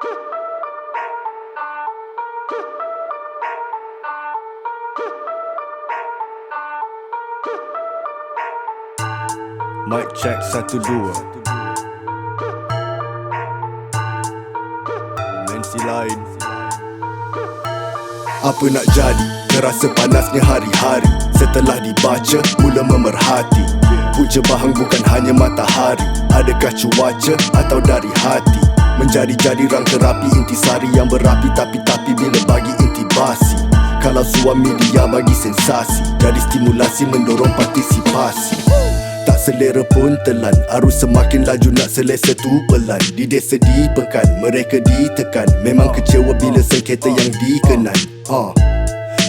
Mic check satu dua. Dimensi lain. Apa nak jadi? Terasa panasnya hari-hari. Setelah dibaca, mula memerhati. Punca bahang bukan hanya matahari. Adakah cuaca atau dari hati Menjadi-jadi rang terapi intisari Yang berapi tapi-tapi bila bagi intibasi. Kalau suami dia bagi sensasi Jadi stimulasi mendorong partisipasi. Tak selera pun telan Arus semakin laju nak selesa tu pelan. Di desa di pekan Mereka ditekan. Memang kecewa bila sengketa yang dikenan ha.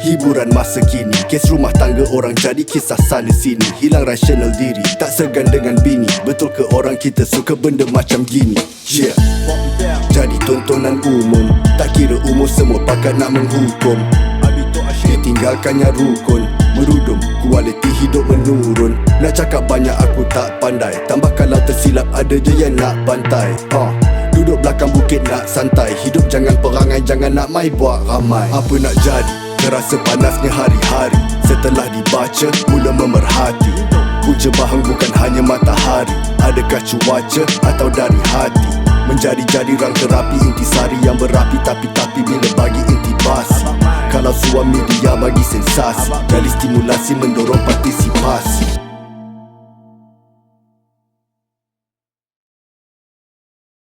Hiburan masa kini Kes rumah tangga orang jadi kisah sana sini. Hilang rasional diri Tak segan dengan bini. Betul ke orang kita suka benda macam gini Yeah. Jadi tontonan umum. Tak kira umur semua pakat nak menghukum. Ditinggalkannya rukun. Merudum Kualiti hidup menurun. Nak cakap banyak aku tak pandai. Tambah kalau tersilap ada je yang nak bantai. Ha. Duduk belakang bukit nak santai. Hidup jangan perangai Jangan nak mai buat ramai. Apa nak jadi? Terasa panasnya hari-hari. Setelah dibaca Mula memerhati. Punca bahang bukan hanya matahari. Adakah cuaca atau dari hati Menjadi-jadi rang terapi intisari Yang berapi tapi-tapi bila bagi intibasi Kalau suami dia bagi sensasi Jadi stimulasi mendorong partisipasi